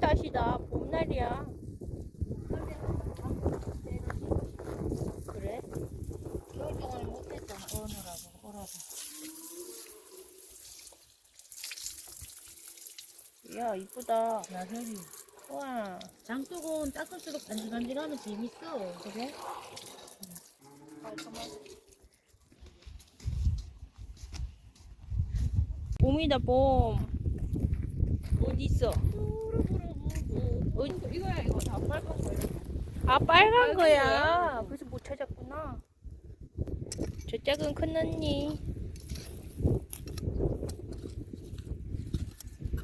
다시다. 봄날이야. 그래? 겨울 동안에 못했잖아. 오느라고 오라서. 야, 이쁘다. 야설이. 와. 장독은 닦을수록 간질간질하면 재밌어. 그래? 봄이다, 봄. 어디 있어? 어, 이거야 이거 다 빨간 거야. 아, 빨간 빨간 거야. 거야? 그래서 못 찾았구나. 저 작은 큰 언니.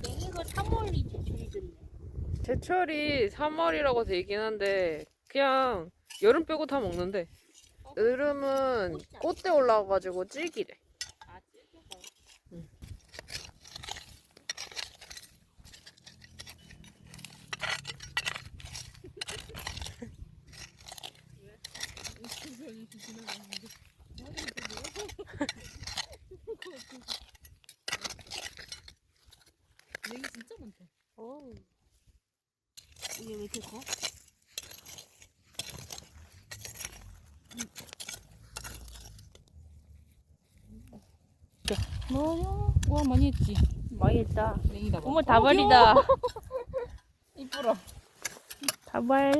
냉이가 3월이지, 줄이 됐네. 제철이 3월이라고 돼 있긴 한데 그냥 여름 빼고 다 먹는데 여름은 꽃대 올라와가지고 찔기래. 아, 찔겨서. 냉이 진짜 많다. 오. 이게 왜 이렇게 커? 뭐야? 와 많이 했지. 많이 했다. 냉이다. 봐. 어머, 다발이다. 이쁘라. 다발.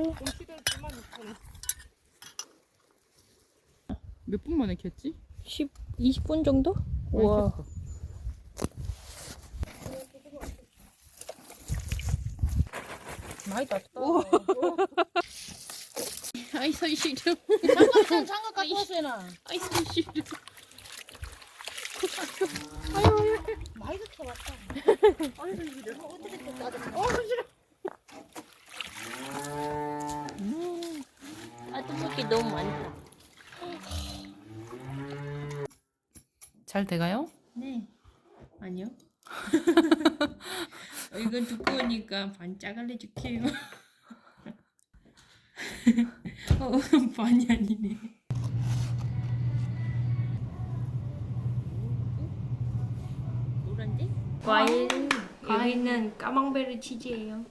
몇 분 만에 켰지? 10, 20분 정도? 우와. 많이 땄다. 아이 손 시려. 장갑 장갑 갖고 왔어요. 아이 손 시려. 많이 땄다 왔다. 아, 떡볶이 너무 많다. 잘 돼가요? 네. 아니요. 어, 이건 두꺼우니까 반 짜갈래 줄게요. 어, 반이 아니네. 노란데? 과일. 여기는 까망베리 치즈예요.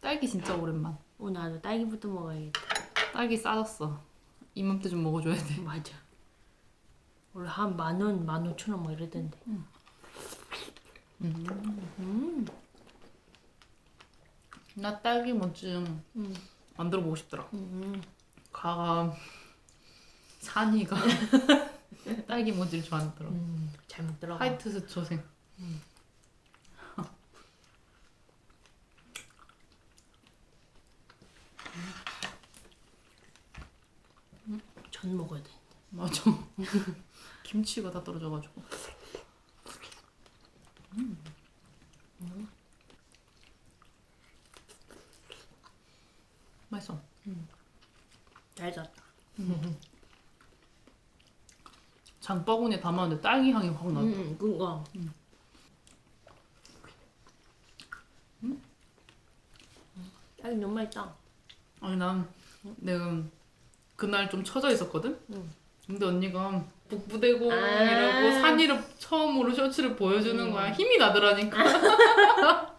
딸기 진짜 오랜만. 오 나도 딸기부터 먹어야겠다. 딸기 싸졌어. 이맘때 좀 먹어줘야 돼. 맞아. 원래 한 만 원, 만 오천 원 뭐 이러던데. 음. 나 딸기 뭐좀 음. 만들어 보고 싶더라. 음. 가가 산이가 딸기 모지를 좋아하더라. 음. 잘 먹더라고. 화이트 스 초생. 전 먹어야 돼. 맞아. 김치가 다 떨어져가지고. 음. 맛있어. 잘 잤다. 장바구니에 담았는데 딸기 향이 확 나. 음, 그거. 딸기 너무 맛있다. 아니 난 내가 그날 좀 처져 있었거든. 응. 근데 언니가 북부대공이라고 아. 산 이름 처음으로 셔츠를 보여주는 거야. 힘이 나더라니까.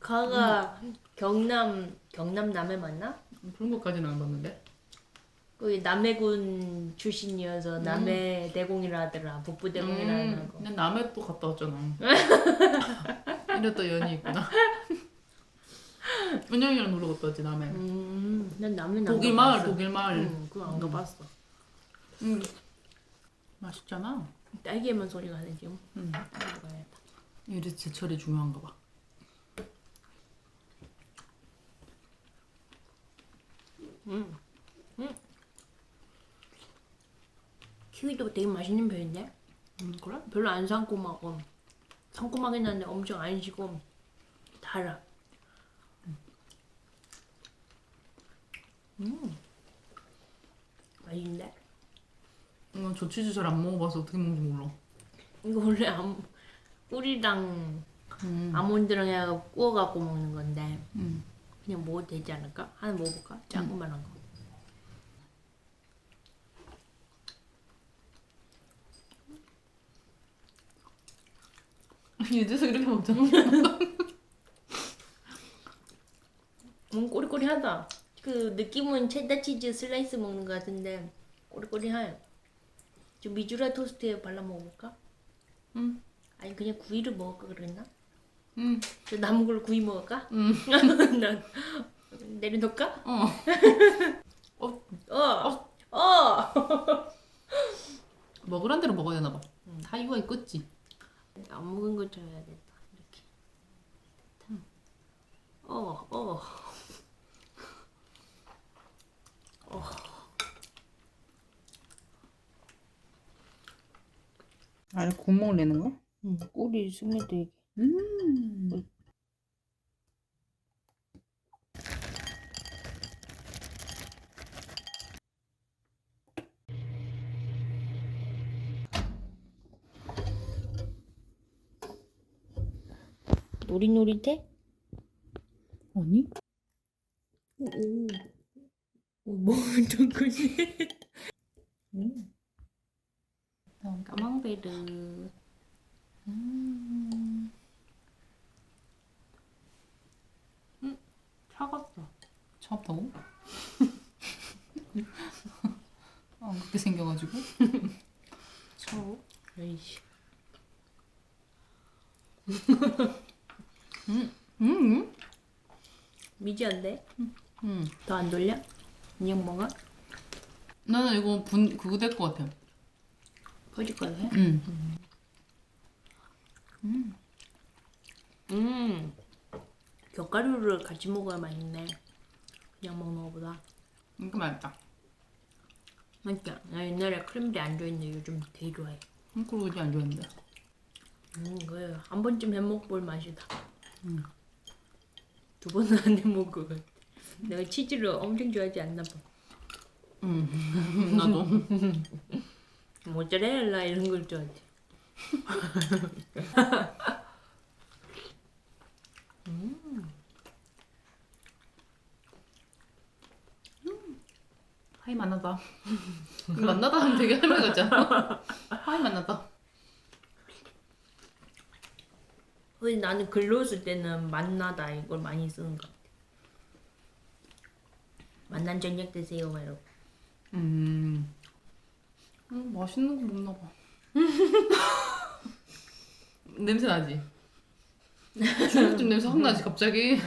가가 경남 경남 남해 맞나? 그런 것까지는 안 봤는데. 거기 남해군 출신이어서 남해 대공이라 하더라. 북부 대공이라 음, 하는 거. 근데 남해 또 갔다 왔잖아. 이랬다 연이 있구나. 은영이랑 놀러 갔다 왔지 남해. 음, 난 남해 안 독일 마을, 가봤어. 독일 마을. 응, 그거 안 음. 가봤어. 음. 맛있잖아. 딸기에만 소리가 나네 지금. 음. 먹어야겠다. 이래 제철이 중요한가 봐. 음, 음. 키위도 되게 맛있는 편인데 음, 그래? 별로 안 상콤하고 상콤하긴 한데 엄청 안 시고 달아. 음, 맛있는데? 이건 저 치즈 잘 안 먹어봐서 어떻게 먹는지 몰라. 이거 원래 암, 꿀이랑 음. 아몬드랑 해서 구워 갖고 먹는 건데 음. 그냥 먹어도 되지 않을까? 하나 먹어볼까? 조그만한 거. 이제서 이렇게 먹자. 음 꼬리꼬리하다. 그 느낌은 체다 치즈 슬라이스 먹는 것 같은데 꼬리꼬리해. 좀 미주라 토스트에 발라 먹어볼까? 응. 아니 그냥 구이를 먹을까 그랬나? 응. 저 남은 걸 구이 먹을까? 응. 난 내려놓을까? 어. 어. 어. 먹으란 대로 먹어야 되나 봐. 다 이유가 있겠지. 안 먹은 거 줘야겠다. 이렇게. 어, 어. 아니 구멍 내는 거? 응. 꼬리 스며들게. 음. 노릿노릿해? 아니? 오. 오. 뭐 어떤 거지? 음. 까망베르. 음. 음. 차갑다. 차갑다고? 아 그렇게 생겨가지고. 차워. 에이씨. 음. 음. 미지한데? 음. 더 안 돌려? 인형 먹어? 나는 이거 분 그거 될 것 같아. 퍼질 거야 해? 음. 음. 견과류를 같이 먹어야 맛있네. 그냥 먹는 거보다. 이거 맛있다. 맛있다. 나 옛날에 크림도 안 좋아했는데 요즘 되게 좋아해. 이제 안 좋아했는데. 음, 그래. 한 번쯤 해먹어볼 맛이다. 음. 두 번은 안 해먹을. 내가 치즈를 엄청 좋아하지 않나 봐. 음. 나도. 모짜렐라 이런 걸 좋아하지. 하이 만나다. 만나다 하면 되게 할머니 같잖아. 하이 만나다. 근데 나는 글로 쓸 때는 만나다 이걸 많이 쓰는 것 같아. 만난 저녁 드세요, 막 이러고. 음. 음 맛있는 거 먹나 봐. 냄새 나지? 중국집 냄새 확 나지 갑자기.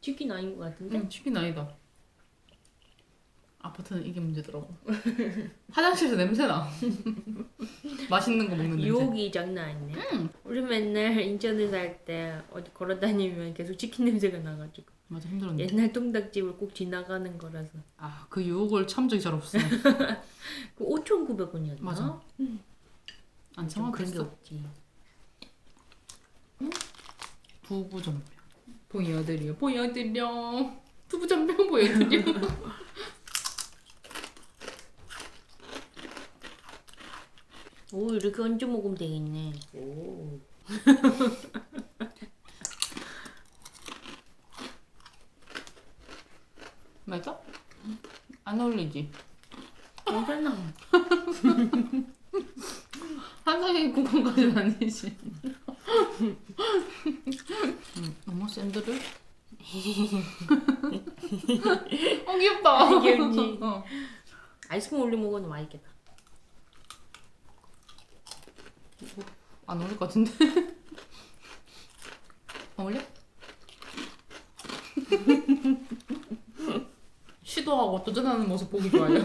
치킨 아닌 것 같은데? 응, 치킨 아니다. 아파트는 이게 문제더라고. 화장실에서 냄새 나. 맛있는 거 먹는 냄새. 유혹이 장난 아니네. 우리 맨날 인천에 살 때 어디 걸어 다니면 계속 치킨 냄새가 나가지고 맞아 힘들었네. 옛날 통닭집을 꼭 지나가는 거라서 아 그 유혹을 참 적이 잘 없어. 그 5,900원이었나? 맞아. 안좀 그런 게. 없지. 두부전병. 보여드려 보여드려. 두부전병 보여드려. 오 이렇게 얹어 먹으면 되겠네. 오. 맞아? 안 어울리지? 괜찮아. 한상의 구간까지는 아니지. 음, 너무 샌드를? 어 귀엽다. 귀엽지? 어. 아이스크림 올려 먹어도 맛있겠다. 안 어울릴 것 같은데. 어울려? 시도하고 도전하는 모습 보기 좋아요.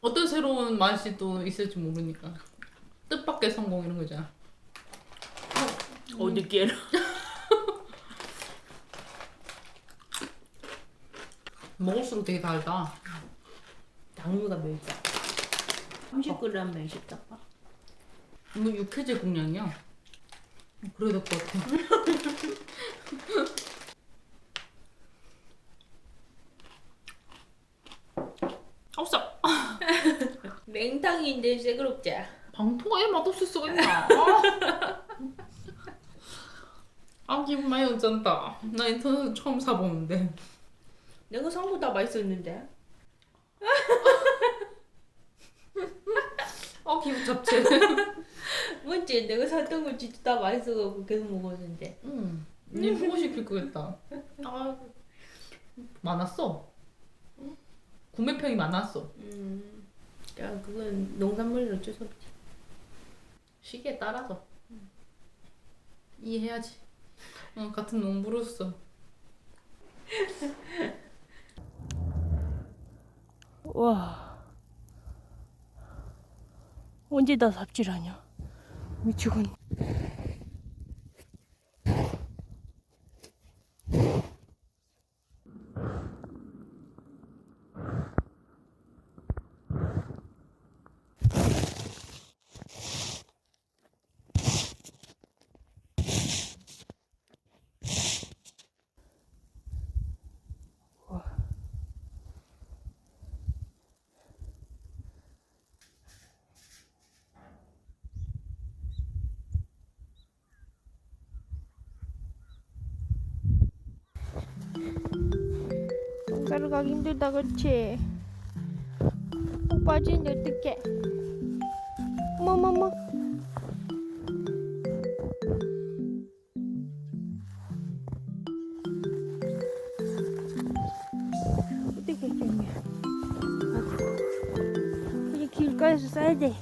어떤 새로운 맛이 또 있을지 모르니까. 뜻밖의 성공 이런 거잖아. 어 느끼해라. 먹을수록 되게 달다. 당류가 멸자. 30g 멸시다 봐. 이거 육해제 공량이야. 어, 그래야 될 것 같아. 없어. 냉탕인데 새그럽자. 방토가 이 맛없을 수가 있나? 아, 아 기분 많이 어쩐다. 나 인터넷 처음 사보는데. 내가 산 거 다 맛있었는데. 어 기분 잡채. 뭔지 내가 샀던 거 진짜 다 맛있어갖고 계속 먹었는데. 응. 니 보고 시킬 거겠다. 아, 많았어. 구매평이 많았어. 음. 야, 그건 농산물은 어쩔 수 없지. 시기에 따라서. 이해해야지. 어, 같은 농부로서. 와. 언제 다 삽질하냐? 미치겠네. 똥가루 가기 힘들다 그렇지? 똥 빠지는데 어떡해 어머머머. 어떻게 했냐 그냥 길가에서 싸야 돼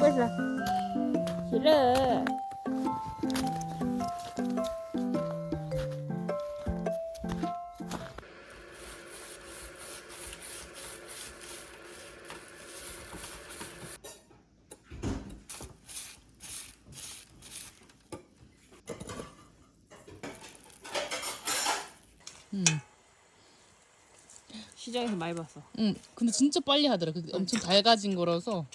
이뻐서 싫어 응. 시장에서 많이 봤어. 응. 근데 진짜 빨리 하더라. 그게 엄청 달가진 거라서.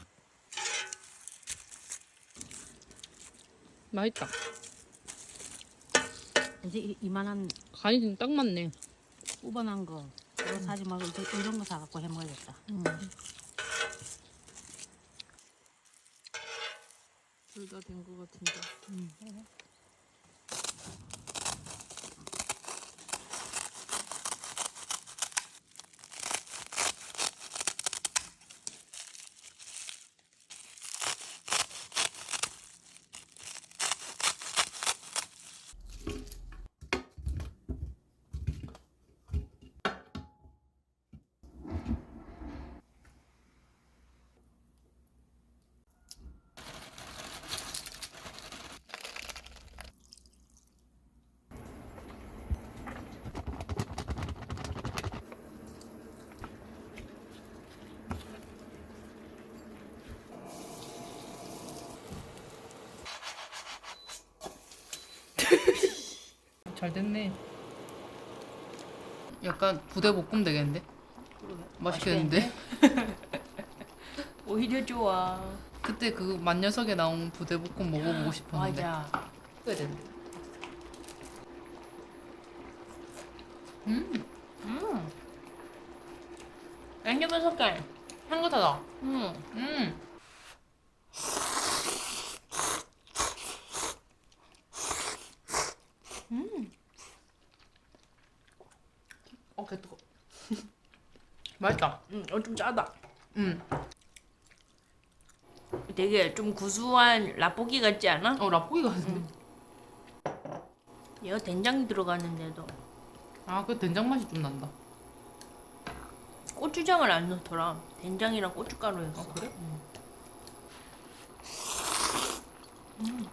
맛있다. 이제 이- 이만한 간이 지금 딱 맞네. 우번한 거 이거 사지 말고 이제 이런 거 사갖고 해 먹어야겠다. 둘 다된거 같은데. 잘 됐네. 약간 부대 볶음 되겠는데? 맛있겠는데? 오히려 좋아 그때 그 만녀석에 나온 부대 볶음 먹어보고 싶었는데. 맞아 그래야 되는데. 음, 음 양념의 색깔 향긋하다. 음 음. 어, 개 뜨거. 맛있다. 음, 어, 좀 짜다. 음. 되게 좀 구수한 라볶이 같지 않아? 어, 라볶이 같은데. 얘가 된장이 들어가는데도 아, 그 된장 맛이 좀 난다. 고추장을 안 넣더라. 된장이랑 고춧가루였어. 아, 그래? 집김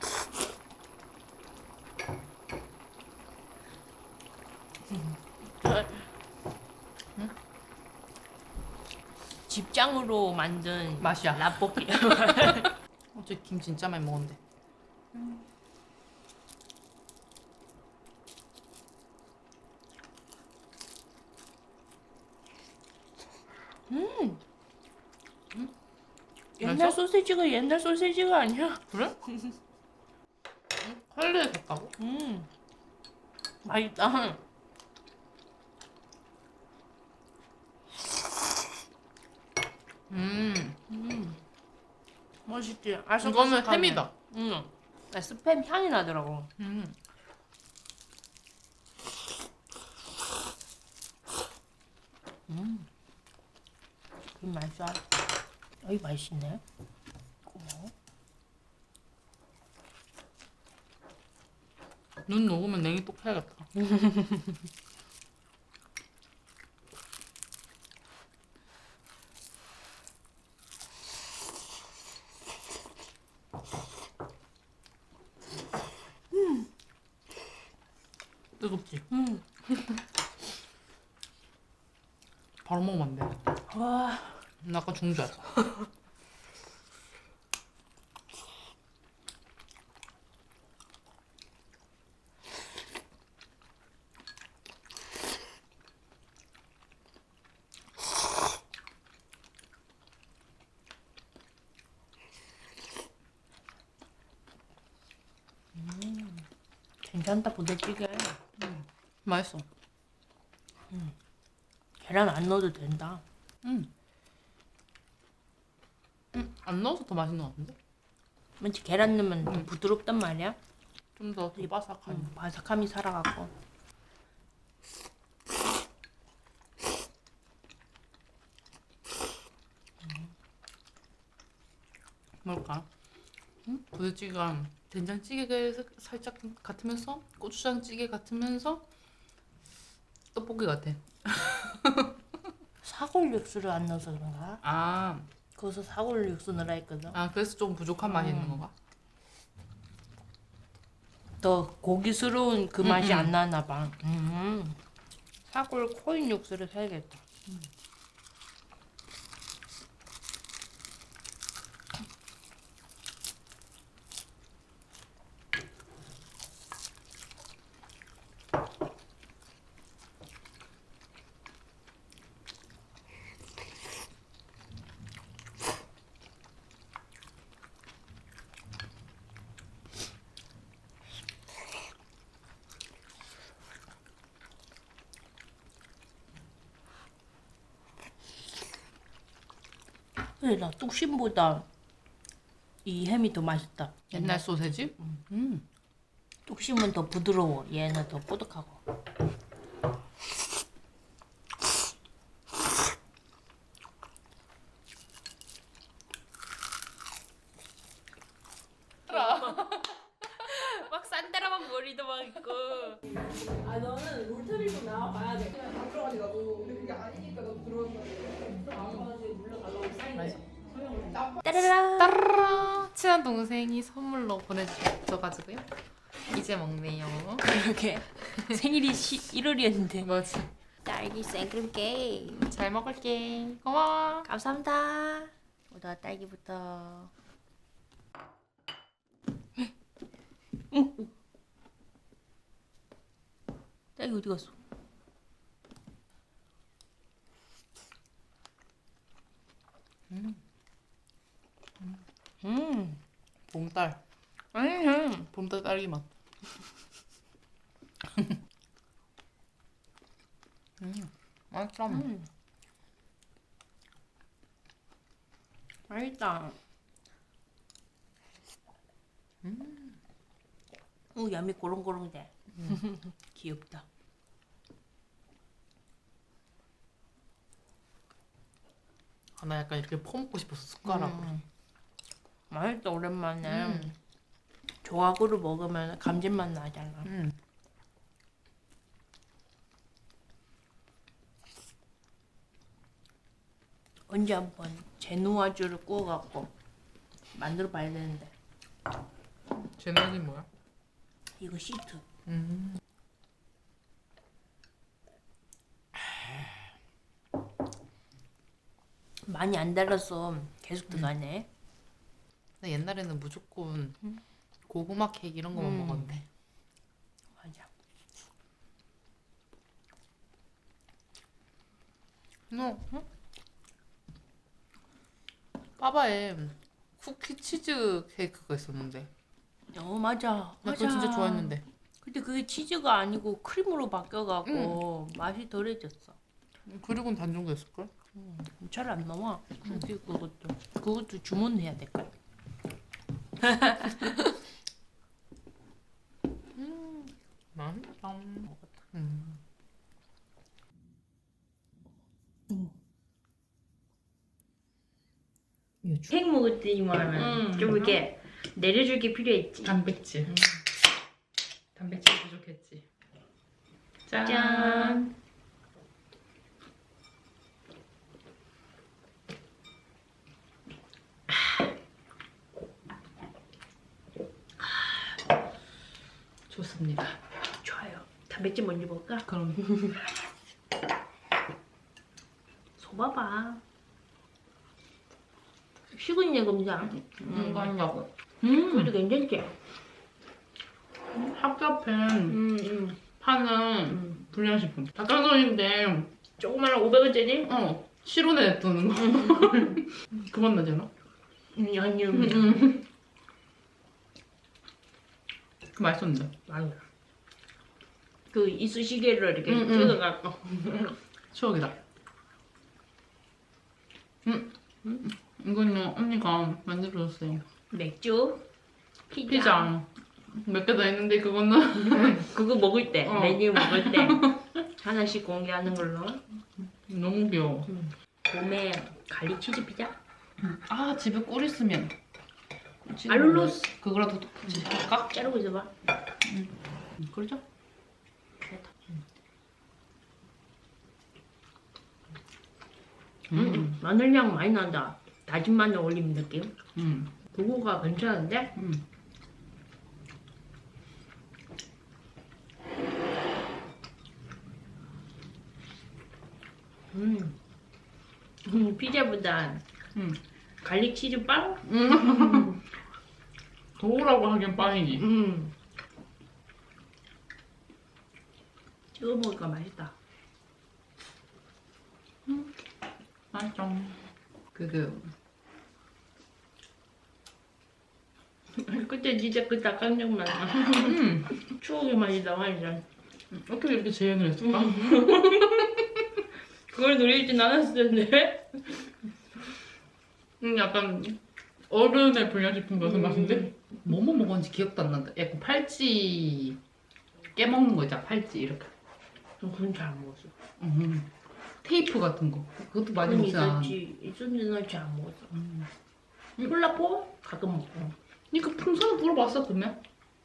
장으로 만든 맛이야. 라볶이. 어제 김 진짜 많이 먹었는데. 옛날 맛있어? 소세지가 옛날 소세지가 아니야. 그래? 할래 갔다고? 음. 맛있다. 음, 음. 맛있지. 아삭아삭하네. 이거는 햄이다. 응. 나 스팸 향이 나더라고. 음, 이 맛있어. 어이 맛있네. 고마워. 눈 녹으면 냉이 또 해야겠다. 뜨겁지? 음. 바로 먹으면 안 돼. 와. 나 아까 죽는 줄 알았어. 괜찮다 부대찌개. 맛있어. 계란 안 넣어도 된다. 음. 음, 안 넣어서 더 맛있는 것 같은데? 왠지 계란 넣으면 더 음. 부드럽단 말이야. 좀 더 바삭한. 음, 바삭함이 살아갖고. 뭘까? 음? 부대찌개가 된장찌개 살짝 같으면서 고추장찌개 같으면서 떡볶이 같아. 사골 육수를 안 넣어서 그런가? 아, 거기서 사골 육수 넣으라 했거든. 아 그래서 좀 부족한 맛이 있는 건가? 더 고기스러운 그 맛이 음, 음. 안 나나 봐. 음. 사골 코인 육수를 사야겠다. 그래 나 뚝심보다 이 햄이 더 맛있다. 옛날 소세지? 음. 뚝심은 더 부드러워. 얘는 더 뽀득하고. 막 산다라만 머리도 막 있고. 아 너는 울타리로 나와봐야 돼. 그냥 안 들어가니까 우리 그게 아니니까 너 들어온다. 따라라. 따라라 친한 동생이 선물로 보내줘가지고요. 이제 먹네요. 그러게 생일이 1월이었는데 뭐지? 딸기 생크림 케이크 잘 먹을게. 고마워. 감사합니다. 오다 딸기부터. 응. 딸기 어디 갔어? 음, 봄달. 음, 봄달 딸기 맛. 음, 맛있어. 음. 맛있다. 음. 오, 얌이 고롱고롱 돼. 귀엽다. 아, 나 약간 이렇게 퍼먹고 싶었어 숟가락으로. 음. 맛있다 오랜만에. 음. 조각으로 먹으면 감질맛 나잖아. 음. 언제 한번 제누아주를 구워갖고 만들어 봐야 되는데 제너지 뭐야? 이거 시트 음. 많이 안 달라서 계속 들어가네. 나 옛날에는 무조건 고구마 케이크 이런 거만 음. 먹었는데. 맞아. 너 응? 빠바에 쿠키 치즈 케이크가 있었는데 어 맞아. 나 맞아. 그거 진짜 좋아했는데 근데 그게 치즈가 아니고 크림으로 바뀌어갖고 맛이 덜해졌어. 그리고는 단종 됐을걸? 잘안 나와. 그게 그것도 그것도 주문해야 될 걸. 맛있다 음. 팩 먹을 때만 음. 좀 이렇게 내려줄 게 필요했지. 단백질 단백질 부족했지 짠, 짠. 좋습니다 좋아요. 단백질 먼저 먹을까? 그럼 소봐봐. 식은유 검사. 이거 하려고 그래도 괜찮지? 앞에 음, 음. 파는 음. 불량식품 닭강정인데 조그만 500원짜리? 어 실온에 냅두는 거 그만 나잖아 음, 아니요. 그 맛있었는데 아니야. 그 이쑤시개를 이렇게 음, 음. 찍어갖고. 추억이다 음. 이거는 언니가 만들어줬어요 맥주, 피자. 피자 몇 개 더 있는데 그거는 그거 먹을 때, 어. 메뉴 먹을 때 하나씩 공개하는 걸로. 너무 귀여워 봄에 갈릭 치즈 피자? 아 집에 꿀 있으면 알룰로스. 그거라도 같이 할까? 자르고 있어봐. 그러자 음, 마늘향 많이 난다. 다진 마늘 올린 느낌. 음. 그거가 괜찮은데? 음. 음. 음, 피자보다 음. 갈릭 치즈 빵? 음. 도우라고 하기엔 빵이지 음. 찍어 먹으니까 맛있다. 맛있죠 그그 그때 진짜 그 닭강정만 음. 추억의 맛이 나와 이제. 어떻게 이렇게 재현을 했을까? 그걸 노리진 않았을 텐데. 음, 약간 어른의 불량식품 같은 음. 맛인데? 뭐뭐 먹었는지 기억도 안 난다. 약간 팔찌 깨먹는 거 있잖아. 팔찌 이렇게. 그건 잘 안 먹었어. 음. 테이프 같은 거. 그것도 많이 먹지 않아. 있었지. 있었는데 잘안 먹었어. 음. 콜라포 가끔 먹고. 니그 풍선은 물어봤어 그러면?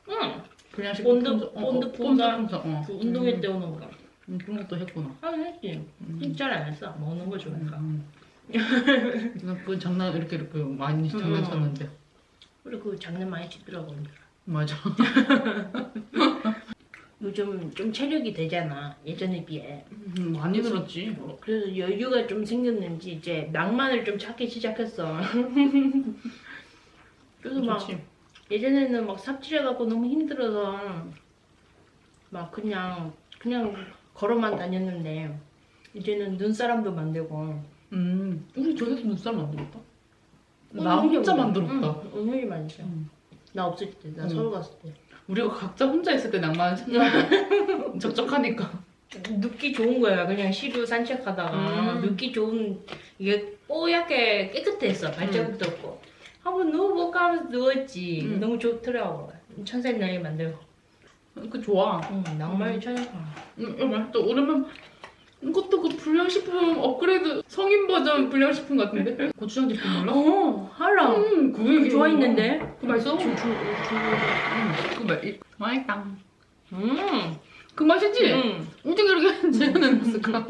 응. 불량식품 본드- 풍선. 어, 본드 어, 풍선. 풍선. 어. 그 운동회 음. 때 오는 거. 음, 그런 것도 했구나. 하긴 했지. 음. 잘안 했어. 먹는 거 좋아하니까. 음. 나 그 장난 이렇게 이렇게 많이 장난쳤는데. 그리고 그 장난 많이 치더라고. 맞아. 요즘 좀 체력이 되잖아. 예전에 비해. 음, 많이 늘었지. 그래서 여유가 좀 생겼는지 이제 낭만을 좀 찾기 시작했어. 그래서 막 좋지. 예전에는 막 삽질해갖고 너무 힘들어서 막 그냥 그냥 걸어만 다녔는데 이제는 눈사람도 만들고 음, 우리 저기서 눈살 만들었다. 어, 나 혼자 응, 만들었다. 응, 은근히 만들어. 음. 나 없을 때, 나 응. 서울 갔을 때. 우리가 각자 혼자 있을 때 낭만을 찾는 적적하니까. 눕기 좋은 거야. 그냥 시루 산책하다가 음. 눕기 좋은 이게 뽀얗게 깨끗했어. 발자국도 없고. 한번 누워볼까 하면서 누웠지. 음. 너무 좋더라고. 천사나게 만들고. 그 좋아. 응, 낭만이 찾아가. 음, 음, 맛있다. 오랜만 이것도 그 불량식품 업그레이드 성인 버전 불량식품 같은데? 고추장 제품 몰라? 어, 알아. 음, 그게 그게 좋아했는데. 그 맛있어? 주, 주, 주. 음, 그 맛, 이- 맛있다. 음. 그 맛이지? 음. 어떻게 그렇게 재현해놨을까?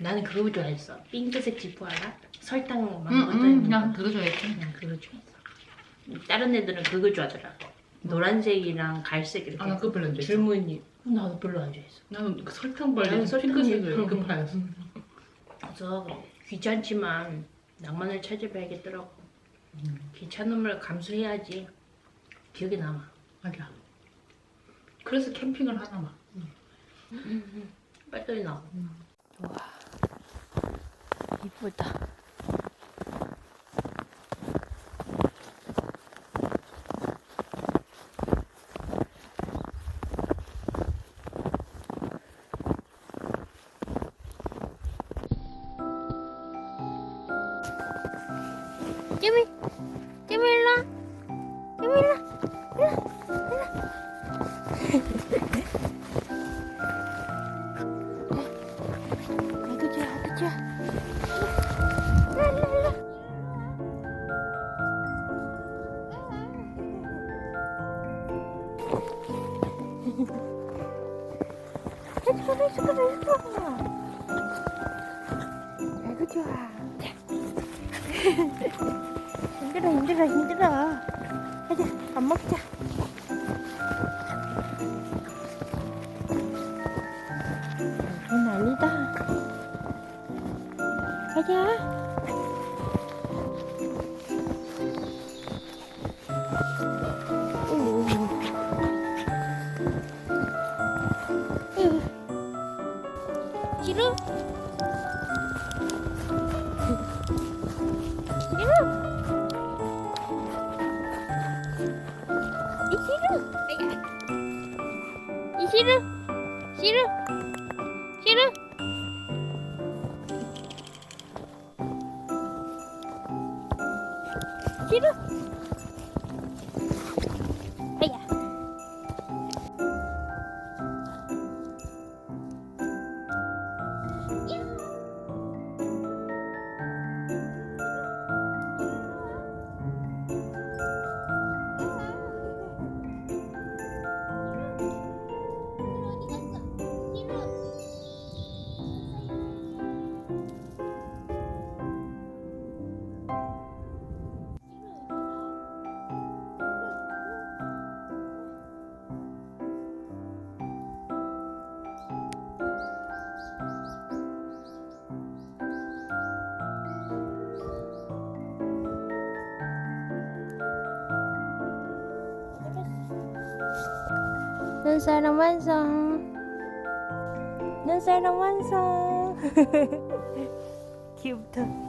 나는 그거 좋아했어. 핑크색 지프 알아? 설탕 막 음, 음, 그냥 거. 그거 좋아했지. 그냥 그거 좋아했어. 다른 애들은 그거 좋아하더라고. 노란색이랑 갈색 이렇게 아, 나 그거 별로 안 좋아했어. 줄무늬. 나도 별로 안 좋아했어. 나는 그 설탕 발린 나는 설탕이- 핑크색을 응, 급하였어. 그래서 귀찮지만 낭만을 찾아봐야겠더라고. 귀찮음을 감수해야지 기억에 남아. 맞아. 그래서 캠핑을 하나 봐. 빨리 나와. 이쁘다. 이 싫어. 싫 눈사람 완성. 눈사람 완성. 귀엽다.